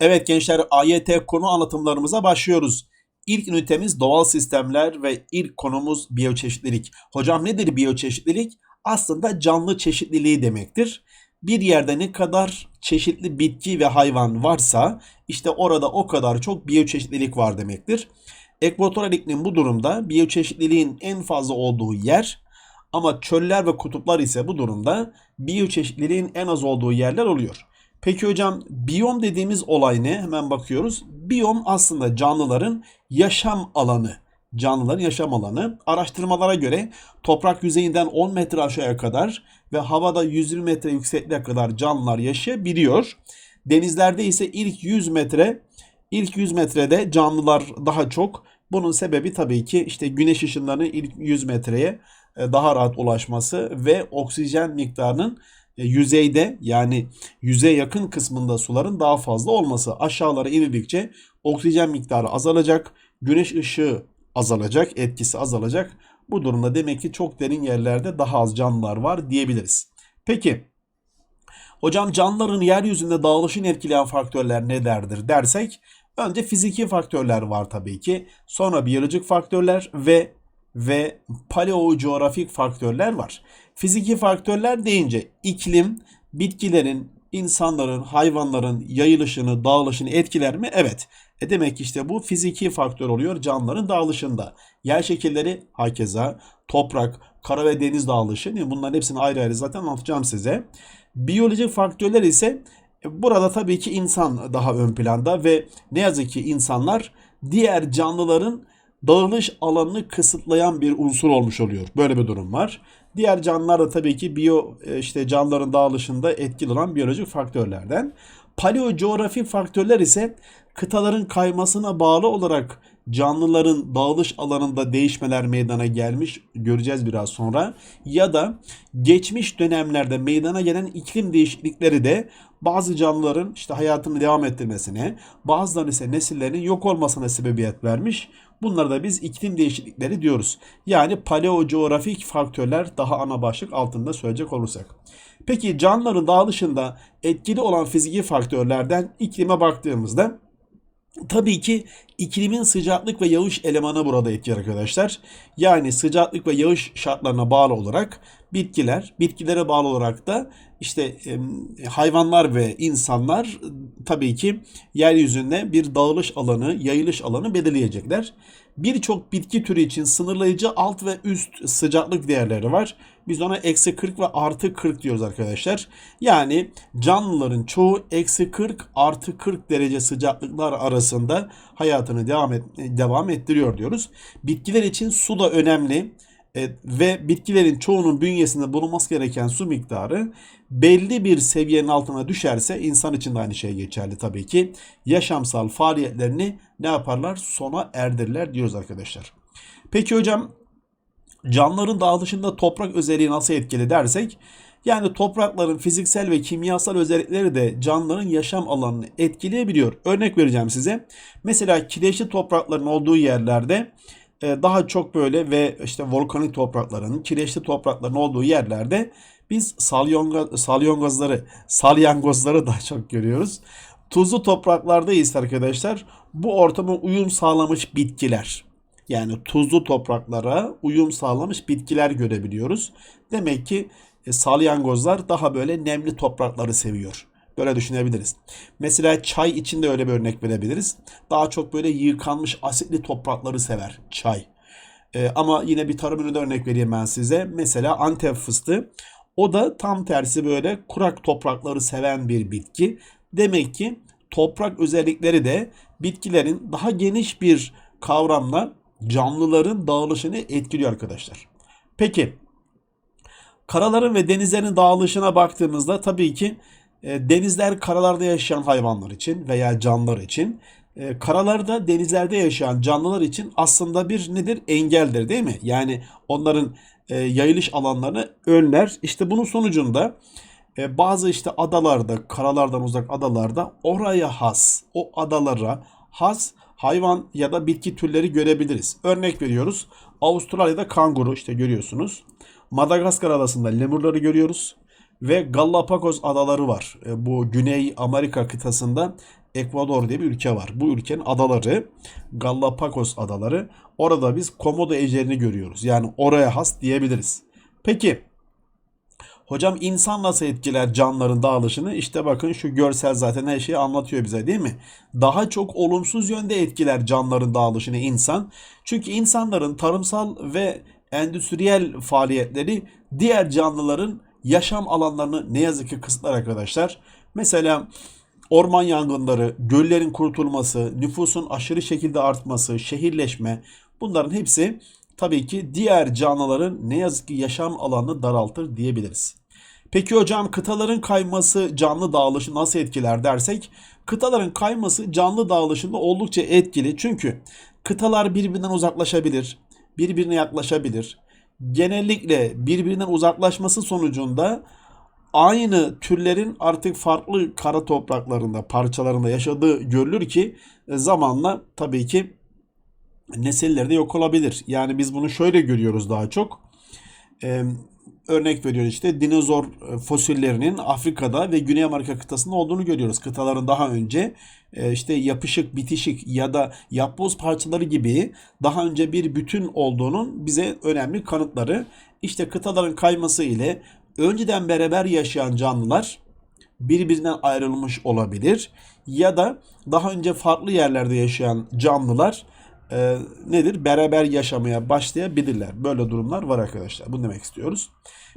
Evet gençler AYT konu anlatımlarımıza başlıyoruz. İlk ünitemiz doğal sistemler ve ilk konumuz biyoçeşitlilik. Hocam nedir biyoçeşitlilik? Aslında canlı çeşitliliği demektir. Bir yerde ne kadar çeşitli bitki ve hayvan varsa işte orada o kadar çok biyoçeşitlilik var demektir. Ekvatoral iklim bu durumda biyoçeşitliliğin en fazla olduğu yer ama çöller ve kutuplar ise bu durumda biyoçeşitliliğin en az olduğu yerler oluyor. Peki hocam biyom dediğimiz olay ne? Hemen bakıyoruz. Biyom aslında canlıların yaşam alanı. Canlıların yaşam alanı. Araştırmalara göre toprak yüzeyinden 10 metre aşağıya kadar ve havada 120 metre yüksekliğe kadar canlılar yaşayabiliyor. Denizlerde ise ilk 100 metre ilk 100 metrede canlılar daha çok. Bunun sebebi tabii ki işte güneş ışınlarının ilk 100 metreye e, daha rahat ulaşması ve oksijen miktarının yüzeyde yani yüzeye yakın kısmında suların daha fazla olması. Aşağılara inildikçe oksijen miktarı azalacak, güneş ışığı azalacak, etkisi azalacak. Bu durumda demek ki çok derin yerlerde daha az canlılar var diyebiliriz. Peki hocam canlıların yeryüzünde dağılışını etkileyen faktörler nelerdir dersek önce fiziki faktörler var tabii ki. Sonra biyolojik faktörler ve ve paleocoğrafik faktörler var. Fiziki faktörler deyince iklim, bitkilerin, insanların, hayvanların yayılışını, dağılışını etkiler mi? Evet. E demek işte bu fiziki faktör oluyor canlıların dağılışında. Yer şekilleri hakeza, toprak, kara ve deniz dağılışı. Bunların hepsini ayrı ayrı zaten anlatacağım size. Biyolojik faktörler ise e, burada tabii ki insan daha ön planda ve ne yazık ki insanlar diğer canlıların dağılış alanını kısıtlayan bir unsur olmuş oluyor. Böyle bir durum var. Diğer canlılar da tabii ki biyo e, işte canlıların dağılışında etkili olan biyolojik faktörlerden. Paleocoğrafi faktörler ise kıtaların kaymasına bağlı olarak canlıların dağılış alanında değişmeler meydana gelmiş göreceğiz biraz sonra ya da geçmiş dönemlerde meydana gelen iklim değişiklikleri de bazı canlıların işte hayatını devam ettirmesine, bazılarının ise nesillerinin yok olmasına sebebiyet vermiş. Bunlara da biz iklim değişiklikleri diyoruz. Yani paleocoğrafik faktörler daha ana başlık altında söyleyecek olursak. Peki canlıların dağılışında etkili olan fiziki faktörlerden iklime baktığımızda Tabii ki iklimin sıcaklık ve yağış elemanı burada etkili arkadaşlar. Yani sıcaklık ve yağış şartlarına bağlı olarak bitkiler, bitkilere bağlı olarak da işte hayvanlar ve insanlar tabii ki yeryüzünde bir dağılış alanı, yayılış alanı belirleyecekler. Birçok bitki türü için sınırlayıcı alt ve üst sıcaklık değerleri var. Biz ona eksi 40 ve artı 40 diyoruz arkadaşlar. Yani canlıların çoğu eksi 40 artı 40 derece sıcaklıklar arasında hayatını devam, et, devam ettiriyor diyoruz. Bitkiler için su da önemli. E, ve bitkilerin çoğunun bünyesinde bulunması gereken su miktarı belli bir seviyenin altına düşerse insan için de aynı şey geçerli tabii ki. Yaşamsal faaliyetlerini ne yaparlar? Sona erdirirler diyoruz arkadaşlar. Peki hocam canlıların dağılışında toprak özelliği nasıl etkili dersek yani toprakların fiziksel ve kimyasal özellikleri de canlıların yaşam alanını etkileyebiliyor. Örnek vereceğim size. Mesela kireçli toprakların olduğu yerlerde daha çok böyle ve işte volkanik toprakların, kireçli toprakların olduğu yerlerde biz salyonga, salyangozları, salyangozları daha çok görüyoruz. Tuzlu topraklarda ise arkadaşlar bu ortama uyum sağlamış bitkiler. Yani tuzlu topraklara uyum sağlamış bitkiler görebiliyoruz. Demek ki e, salyangozlar daha böyle nemli toprakları seviyor. Böyle düşünebiliriz. Mesela çay için de öyle bir örnek verebiliriz. Daha çok böyle yıkanmış asitli toprakları sever çay. Ee, ama yine bir tarım ürünü örnek vereyim ben size. Mesela Antep fıstığı. O da tam tersi böyle kurak toprakları seven bir bitki. Demek ki toprak özellikleri de bitkilerin daha geniş bir kavramla canlıların dağılışını etkiliyor arkadaşlar. Peki karaların ve denizlerin dağılışına baktığımızda tabii ki denizler karalarda yaşayan hayvanlar için veya canlılar için e, karalarda denizlerde yaşayan canlılar için aslında bir nedir engeldir değil mi? Yani onların e, yayılış alanlarını önler. İşte bunun sonucunda bazı işte adalarda, karalardan uzak adalarda oraya has, o adalara has hayvan ya da bitki türleri görebiliriz. Örnek veriyoruz. Avustralya'da kanguru işte görüyorsunuz. Madagaskar adasında lemurları görüyoruz. Ve Galapagos adaları var. E, Bu Güney Amerika kıtasında Ekvador diye bir ülke var. Bu ülkenin adaları Galapagos adaları. Orada biz komodo ejderini görüyoruz. Yani oraya has diyebiliriz. Peki hocam insan nasıl etkiler canlıların dağılışını? İşte bakın şu görsel zaten her şeyi anlatıyor bize değil mi? Daha çok olumsuz yönde etkiler canlıların dağılışını insan. Çünkü insanların tarımsal ve endüstriyel faaliyetleri diğer canlıların yaşam alanlarını ne yazık ki kısıtlar arkadaşlar. Mesela orman yangınları, göllerin kurutulması, nüfusun aşırı şekilde artması, şehirleşme bunların hepsi tabii ki diğer canlıların ne yazık ki yaşam alanını daraltır diyebiliriz. Peki hocam kıtaların kayması canlı dağılışı nasıl etkiler dersek kıtaların kayması canlı dağılışında oldukça etkili. Çünkü kıtalar birbirinden uzaklaşabilir, birbirine yaklaşabilir. Genellikle birbirinden uzaklaşması sonucunda aynı türlerin artık farklı kara topraklarında, parçalarında yaşadığı görülür ki e, zamanla tabii ki nesilleri de yok olabilir. Yani biz bunu şöyle görüyoruz daha çok. Ee, örnek veriyoruz işte dinozor e, fosillerinin Afrika'da ve Güney Amerika kıtasında olduğunu görüyoruz. Kıtaların daha önce e, işte yapışık, bitişik ya da yapboz parçaları gibi daha önce bir bütün olduğunun bize önemli kanıtları. İşte kıtaların kayması ile önceden beraber yaşayan canlılar birbirinden ayrılmış olabilir ya da daha önce farklı yerlerde yaşayan canlılar e, nedir? Beraber yaşamaya başlayabilirler. Böyle durumlar var arkadaşlar. Bunu demek istiyoruz.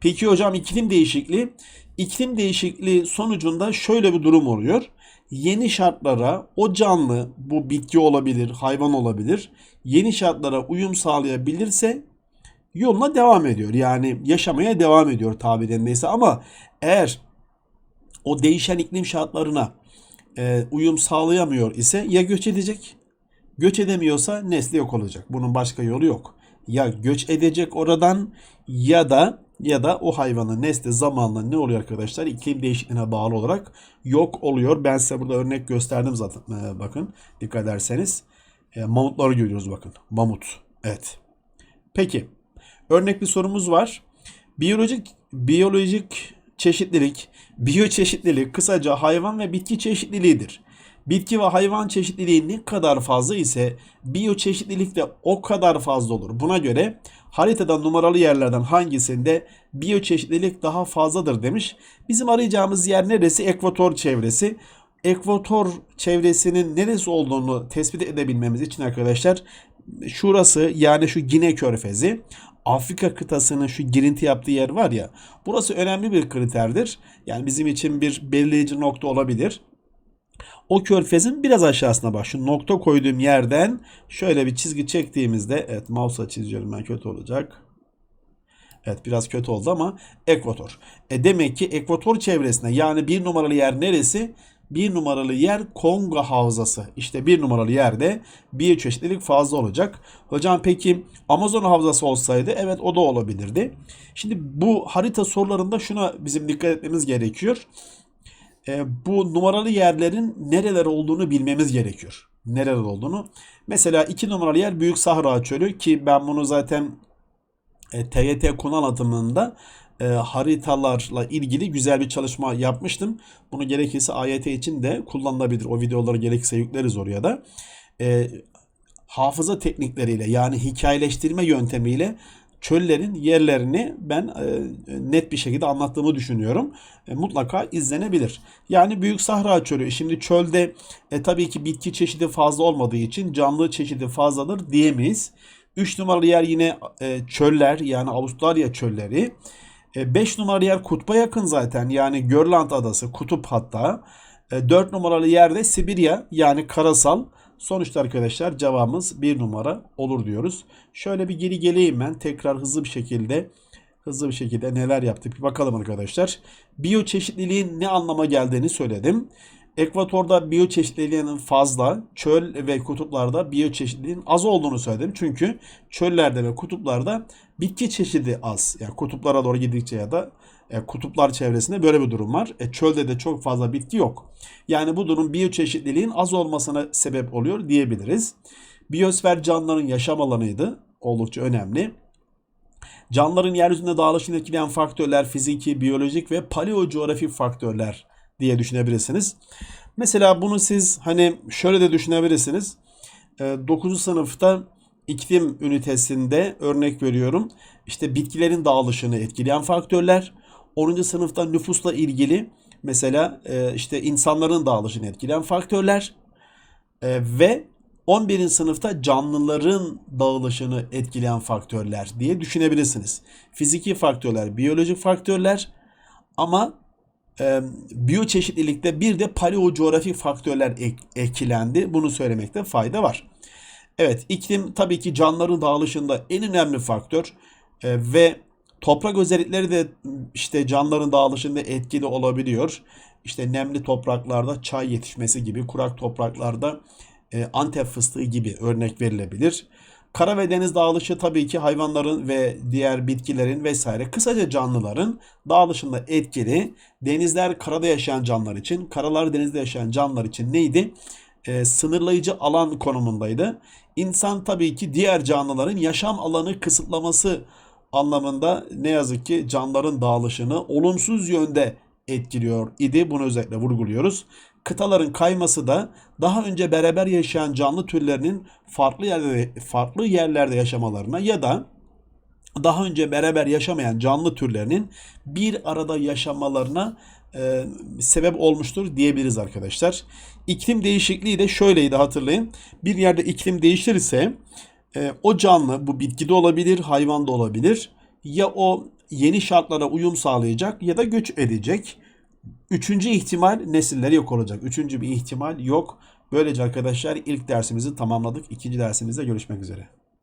Peki hocam iklim değişikliği. İklim değişikliği sonucunda şöyle bir durum oluyor. Yeni şartlara o canlı bu bitki olabilir, hayvan olabilir. Yeni şartlara uyum sağlayabilirse yoluna devam ediyor. Yani yaşamaya devam ediyor tabirindeyse ama eğer o değişen iklim şartlarına e, uyum sağlayamıyor ise ya göç edecek Göç edemiyorsa nesli yok olacak. Bunun başka yolu yok. Ya göç edecek oradan ya da ya da o hayvanın nesli zamanla ne oluyor arkadaşlar? İklim değişikliğine bağlı olarak yok oluyor. Ben size burada örnek gösterdim zaten. Ee, bakın dikkat ederseniz. E, mamutları görüyoruz bakın. Mamut. Evet. Peki. Örnek bir sorumuz var. Biyolojik biyolojik çeşitlilik, biyoçeşitlilik kısaca hayvan ve bitki çeşitliliğidir. Bitki ve hayvan çeşitliliği ne kadar fazla ise biyoçeşitlilik de o kadar fazla olur. Buna göre haritada numaralı yerlerden hangisinde biyoçeşitlilik daha fazladır demiş. Bizim arayacağımız yer neresi? Ekvator çevresi. Ekvator çevresinin neresi olduğunu tespit edebilmemiz için arkadaşlar şurası yani şu Gine Körfezi Afrika kıtasının şu girinti yaptığı yer var ya burası önemli bir kriterdir. Yani bizim için bir belirleyici nokta olabilir. O körfezin biraz aşağısına bak. Şu nokta koyduğum yerden şöyle bir çizgi çektiğimizde evet mouse'a çiziyorum ben kötü olacak. Evet biraz kötü oldu ama ekvator. E demek ki ekvator çevresinde yani bir numaralı yer neresi? Bir numaralı yer Kongo Havzası. İşte bir numaralı yerde biyoçeşitlilik fazla olacak. Hocam peki Amazon Havzası olsaydı evet o da olabilirdi. Şimdi bu harita sorularında şuna bizim dikkat etmemiz gerekiyor e, bu numaralı yerlerin nereler olduğunu bilmemiz gerekiyor. Nereler olduğunu. Mesela iki numaralı yer Büyük Sahra Çölü ki ben bunu zaten e, TYT konu anlatımında e, haritalarla ilgili güzel bir çalışma yapmıştım. Bunu gerekirse AYT için de kullanılabilir. O videoları gerekirse yükleriz oraya da. E, hafıza teknikleriyle yani hikayeleştirme yöntemiyle çöllerin yerlerini ben e, net bir şekilde anlattığımı düşünüyorum. E, mutlaka izlenebilir. Yani Büyük Sahra Çölü. Şimdi çölde e, tabii ki bitki çeşidi fazla olmadığı için canlı çeşidi fazladır diyemeyiz. 3 numaralı yer yine e, çöller yani Avustralya çölleri. 5 e, numaralı yer kutba yakın zaten yani Görland adası kutup hatta. E, 4 numaralı yerde Sibirya yani karasal. Sonuçta arkadaşlar cevabımız bir numara olur diyoruz. Şöyle bir geri geleyim ben tekrar hızlı bir şekilde hızlı bir şekilde neler yaptık bir bakalım arkadaşlar. Biyoçeşitliliğin ne anlama geldiğini söyledim. Ekvatorda biyoçeşitliliğinin fazla, çöl ve kutuplarda biyoçeşitliliğin az olduğunu söyledim. Çünkü çöllerde ve kutuplarda bitki çeşidi az. Yani kutuplara doğru gidikçe ya da e, kutuplar çevresinde böyle bir durum var. E, çölde de çok fazla bitki yok. Yani bu durum biyoçeşitliliğin az olmasına sebep oluyor diyebiliriz. Biyosfer canlıların yaşam alanıydı. Oldukça önemli. Canlıların yeryüzünde dağılışını etkileyen faktörler fiziki, biyolojik ve paleocoğrafik faktörler diye düşünebilirsiniz. Mesela bunu siz hani şöyle de düşünebilirsiniz. 9. sınıfta iklim ünitesinde örnek veriyorum. İşte bitkilerin dağılışını etkileyen faktörler. 10. sınıfta nüfusla ilgili mesela e, işte insanların dağılışını etkileyen faktörler. E, ve 11. sınıfta canlıların dağılışını etkileyen faktörler diye düşünebilirsiniz. Fiziki faktörler, biyolojik faktörler ama e, biyoçeşitlilikte bir de paleocoğrafik faktörler ek, eklendi. Bunu söylemekte fayda var. Evet, iklim tabii ki canlıların dağılışında en önemli faktör E, ve toprak özellikleri de işte canlıların dağılışında etkili olabiliyor. İşte nemli topraklarda çay yetişmesi gibi, kurak topraklarda e, Antep fıstığı gibi örnek verilebilir. Kara ve deniz dağılışı tabii ki hayvanların ve diğer bitkilerin vesaire kısaca canlıların dağılışında etkili. Denizler karada yaşayan canlılar için, karalar denizde yaşayan canlılar için neydi? E, sınırlayıcı alan konumundaydı. İnsan tabii ki diğer canlıların yaşam alanı kısıtlaması anlamında ne yazık ki canlıların dağılışını olumsuz yönde etkiliyor idi. Bunu özellikle vurguluyoruz. Kıtaların kayması da daha önce beraber yaşayan canlı türlerinin farklı yerlerde farklı yerlerde yaşamalarına ya da daha önce beraber yaşamayan canlı türlerinin bir arada yaşamalarına e, sebep olmuştur diyebiliriz arkadaşlar. İklim değişikliği de şöyleydi hatırlayın. Bir yerde iklim değişirse e, o canlı bu bitkide olabilir, hayvanda olabilir. Ya o yeni şartlara uyum sağlayacak ya da göç edecek. Üçüncü ihtimal nesilleri yok olacak. Üçüncü bir ihtimal yok. Böylece arkadaşlar ilk dersimizi tamamladık. İkinci dersimizde görüşmek üzere.